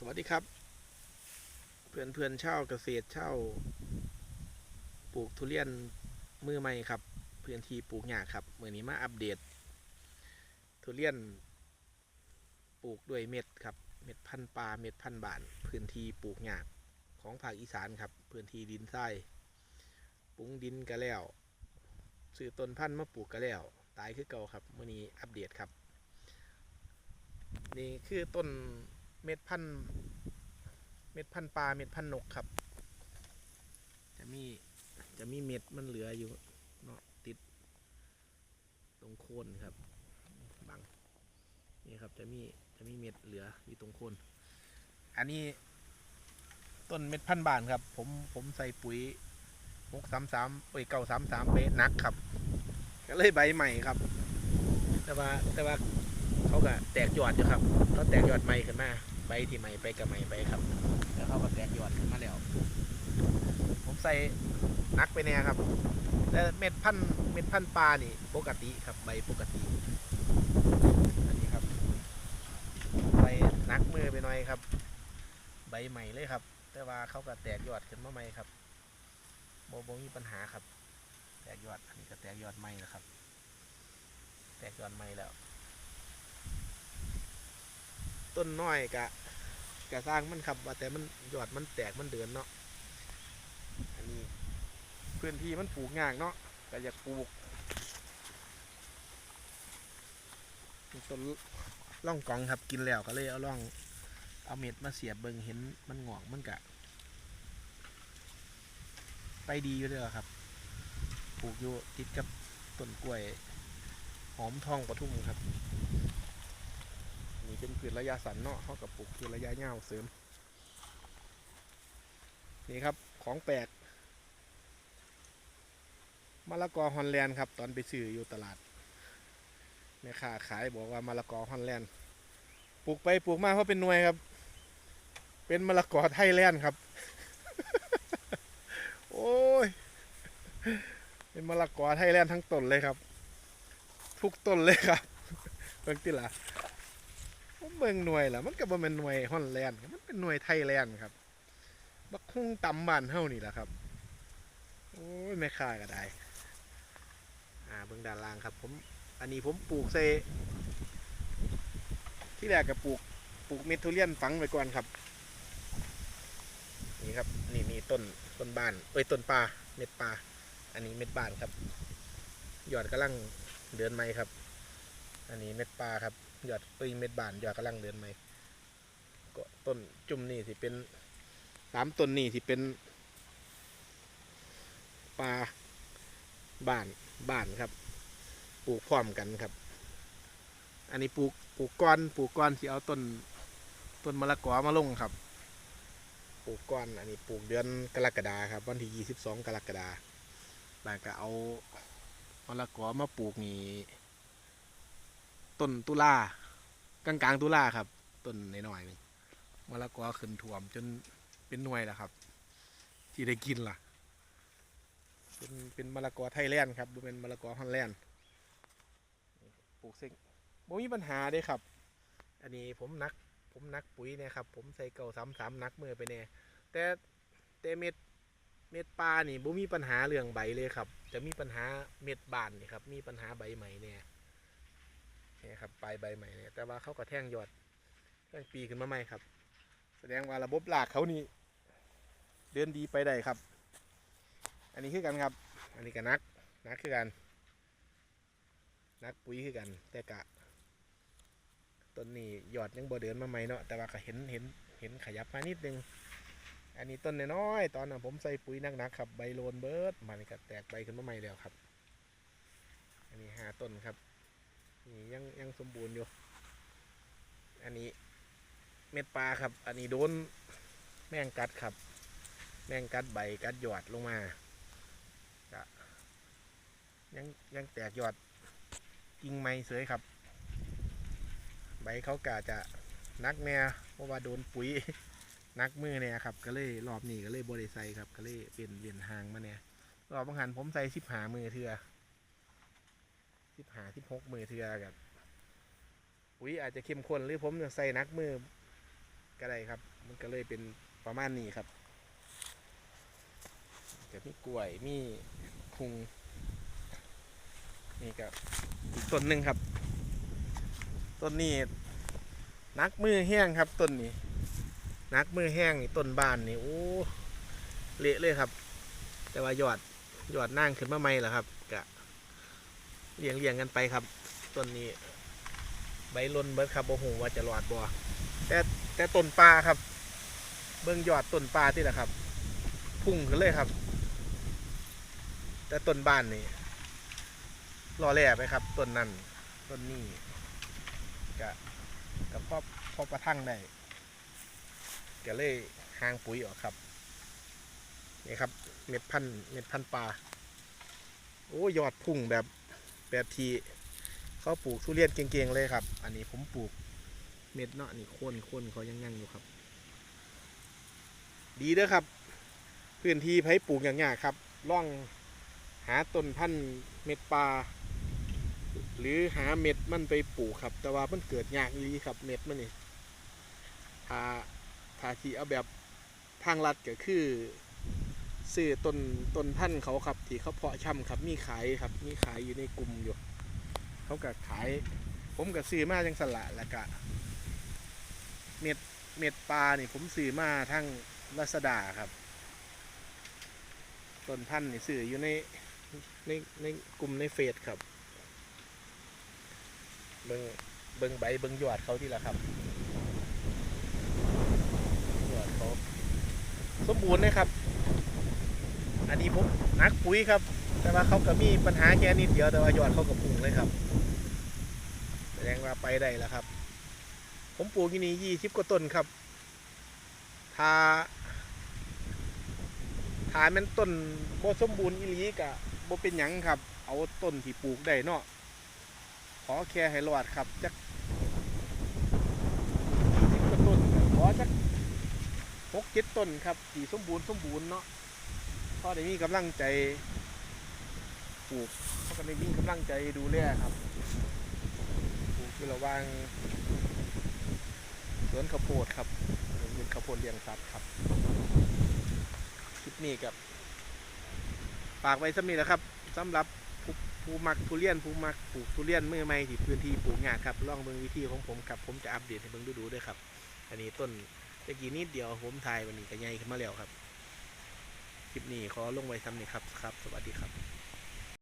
สวัสดีครับ เพื่อนเพื่อนๆเช่าเกษตรเช่า ปลูกทุเรียนมือใหม่ครับพื้นที่ปลูกหญ้าครับเมื่อนี้มาอัปเดต ทุเรียน ปลูกด้วยเม็ดครับ เม็ดพันปลาเม็ดพันบานพื้นที่ปลูกหญ้าของภาคอีสานครับ พื้นที่ดินทรายปรุงดินก็แล้วซื้อต้นพันธุ์มาปลูกก็แล้วตายคือเก่าครับเมื่อนี้อัปเดตครับ นี่คือต้น เม็ดพันเม็ดพันปลาเม็ดพันนกครับ จะมีจะมีเม็ดมันเหลืออยู่เนาะติด ตรงโคนครับบังนี่ครับจะมีจะมีเม็ดเหลืออยู่ตรงโคนอันนี้ต้นเม็ดพันบานครับ ผมผมใส่ปุ๋ยหกสามสามเอ้ยเก้าสามสามเป๊ะนักครับ ก็เลยใบใหม่ครับ แต่ว่าแต่ว่าเขาก็แตกยอดอยู่ครับเขาแตกยอดใหม่ขึ้นมา ใบที่ใหม่ไปกับใหม่ไปครับ แล้วเขาก็แตกยอดขึ้นมาแล้ว ผมใส่นักไปแน่ครับ แต่เม็ดพันธุ์เม็ดพันธุ์ปลานี่ปกติครับใบปกติ อันนี้ครับ ใบนักมือไปหน่อยครับ ใบใหม่เลยครับ แต่ว่าเขาก็แตกยอดขึ้นมาใหม่ครับโบโบมีปัญหาครับ แตกยอดอันนี้ก็แตกยอดใหม่แล้วครับ แตกยอดใหม่แล้ว ต้นน้อยกะกะสร้างมันครับว่าแต่มันยอดมันแตกมันเดือนเนาะอันนี้พื้นที่มันปลูกง่ายเนาะก็อยากปลูกต้นล่องกองครับกินแล้วก็เลยเอาล่องเอาเม็ดมาเสียบเบิงเห็นมันงอกมันกะ ไปดีอยู่เลยครับปลูกอยู่ติดกับต้นกล้วย หอมทองปทุมครับ พืชระยะสั้นเนาะเท่ากับปลูกพืชระยะยาวเสริม นี่ครับของแปลกมะละกอฮอลแลนด์ครับ ตอนไปซื้ออยู่ตลาดแม่ค้าขายบอกว่ามะละกอฮอลแลนด์ปลูกไปปลูกมาเพราะเป็นหน่วยครับ เป็นมะละกอไทยแลนด์ครับ โอ้ย เป็นมะละกอไทยแลนด์ทั้งต้นเลยครับ ทุกต้นเลยครับเบิ่งติล่ะ ผมเบิ่งหน่วยล่ะมันก็บ่แม่นหน่วยฮอลแลนด์มันเป็นหน่วยไทยแลนด์ครับ บักคุ้งตำบ้านเฮานี่แหละครับ โอ้ยไม่ค่าก็ได้ อ่าเบิ่งด้านล่างครับ ผม อันนี้ผมปลูกใส่ที่แรกก็ปลูกปลูกเมทุเรียนฝังไว้ก่อนครับ นี่ครับ นี่มีต้นต้นบ้าน เอ้ยต้นปลาเม็ดปลาอันนี้เม็ดบานครับ หยอดกำลังเดินไม้ครับ อันนี้เม็ดปลาครับ ยอดเอ้ยเม็ดบานยอดกำลังเดินไหมก็ต้นจุ่มนี่สิเป็นสามต้นนี่สิเป็นปลาบ้านบ้านครับ ปลูกพร้อมกันครับ อันนี้ปลูกปลูกก้อนปลูกก้อนสิเอาต้นต้นมะละกอมาลงครับ ปลูกก้อน อันนี้ปลูกเดือนกรกฎาครับ วันที่ยี่สิบสองกรกฎาแล้วก็เอามะละกอมาปลูกนี่ ต้นตุลากลางกลางๆตุลาครับ ต้นน้อยๆหนึงมะละกอขึ้นถ่วมจนเป็นหน่วยแล้วครับ ที่ได้กินล่ะ เป็นเป็นมะละกอไทยแลนด์ครับเป็นมะละกอฮอลแลนด์ปลูกเซ็งบ่มีปัญหาเด้ครับ อันนี้ผมนัก ผมนักปุ๋ยเนี่ยครับ ผมใส่เก่าสามสามนักมือไปเนี่ยแต่แต่เม็ดเม็ดปลานี่บ่มีปัญหาเรื่องใบเลยครับ จะมีปัญหาเม็ดบานนี่ครับ มีปัญหาใบใหม่เนี่ย นี่ครับปลายใบใหม่เนี่ยแต่ว่าเขาก็แท่งยอดแท่งปีขึ้นมาใหม่ครับ แสดงว่าระบบรากเขานี่เดินดีไปได้ครับ อันนี้คือกันครับ อันนี้ก็นักนักคือกัน นักปุ๋ยคือกัน แต่กะต้นนี้ยอดยังบ่เดินมาใหม่เนาะแต่ว่าก็เห็นเห็นเห็นขยับมานิดนึงอันนี้ต้นน้อยๆตอนนั้นผมใส่ปุ๋ยหนักๆครับใบโลนเบิร์ดมันก็แตกใบขึ้นมาใหม่แล้วครับ อันนี้ห้าต้นครับ นี่ยังยังสมบูรณ์อยู่ อันนี้เม็ดปลาครับ อันนี้โดนแมงกัดครับ แมงกัดใบกัดยอดลงมาก็ยังยังแตกยอดกิ่งไม้เสยครับ ใบเขากะจะนักแน่เพราะว่าโดนปุ๋ยนักมือเนี่ยครับ ก็เลยรอบนี้ก็เลยบริใส่ครับ ก็เลยเปลี่ยนเปลี่ยนหางมาเนี่ยรอบบางหันผมใส่สิบหามือเถื่อ สิบหาสิบหกมือเทือกันปุ๋ยอาจจะเข้มข้นหรือผมจะใส่นักมือก็ได้ครับ มันก็เลยเป็นประมาณนี้ครับก็มีกล้วยมีคุงนี่ก็อีกต้นหนึ่งครับต้นนี้นักมือแห้งครับต้นนี้ นักมือแห้งนี่ต้นบานนี่โอ้เละเลยครับ แต่ว่ายอดยอดนั่งขึ้นมาใหม่แล้วครับ เลี้ยงเลี้ยงกันไปครับต้นนี้ ใบล้นเบิดครับโอ้โหว่าจะรอดบ่แต่แต่ต้นปลาครับ เบิ่งยอดต้นปลาที่ละครับ พุ่งขึ้นเลยครับ แต่ต้นบ้านนี่รอแล่ไปครับต้นนั้นต้นนี้กะกับพ่อพ่อประทังได้ก็เลยหางปุ๋ยออกครับนี่ครับเม็ดพันเม็ดพันปลาโอ้ยอดพุ่งแบบ แบบทีเขาปลูกทุเรียนเก่งๆเลยครับ อันนี้ผมปลูกเม็ดเนาะนี่โคนโคนเขายังยังอยู่ครับ ดีเด้อครับ พื้นที่ไผปลูกอย่างเงี้ยครับล่องหาต้นพันธุ์เม็ดปลาหรือหาเม็ดมันไปปลูกครับ แต่ว่ามันเกิดยากอีหลีครับ เม็ดมันนี่ถ้าถ้าที่เอาแบบทางลัดก็คือ ซื้อต้นต้นพันธุ์เขาครับ ที่เขาเพาะช่ำครับ มีขายครับ มีขายอยู่ในกลุ่มอยู่ เขาก็ขาย ผมก็ซื้อมาจังสละแล้วก็เม็ดเม็ดปลานี่ผมซื้อมาทั้งลาซาด้าครับต้นพันธุ์นี่ซื้ออยู่ในในในกลุ่มในเฟซครับ เบิงเบิงใบเบิงยอดเขาที่ละครับยอดเขาสมบูรณ์นะครับ อันนี้ผมนักปุ๋ยครับ แต่ว่าเขาก็มีปัญหาแค่นิดเดียวแต่ว่ายอดเขาก็พุ่งเลยครับ แสดงว่าไปได้แล้วครับ ผมปลูกที่นี่ยี่สิบกว่าต้นครับถ้าถ้าแมันต้นบ่สมบูรณ์อีหลีกะบ่เป็นหยังครับ เอาต้นที่ปลูกได้เนาะขอแค่ให้รอดครับจักยี่สิบกว่าต้นขอจักหกเจ็ดต้นครับที่สมบูรณ์สมบูรณ์เนาะ พ่อได้มีกำลังใจปลูกพราะก็ได้มีกำลังใจดูแลครับปลูกอยู่ระหว่างสวนข้าวโพดครับเป็นข้าวโพดเลี้ยงสัตว์ครับคลิปนี้กับฝากไว้สำนี้แหล้วครับสำหรับผู้มักทุเรียนผู้มักปลูกทุเรียนมือใหม่ที่พื้นที่ปลูกงานครับลองเบิ่งวิธีของผมครับผมจะอัปเดตให้เบิ่งดูๆด้วยครับ อันนี้ต้นตะกี้นิดเดียวผมถ่ายวันนี้ก็ใหญ่ขึ้นมาแล้วครับ ลิปนี้ขอลงไว้ซ้ำนี้ครับครับ สวัสดีครับ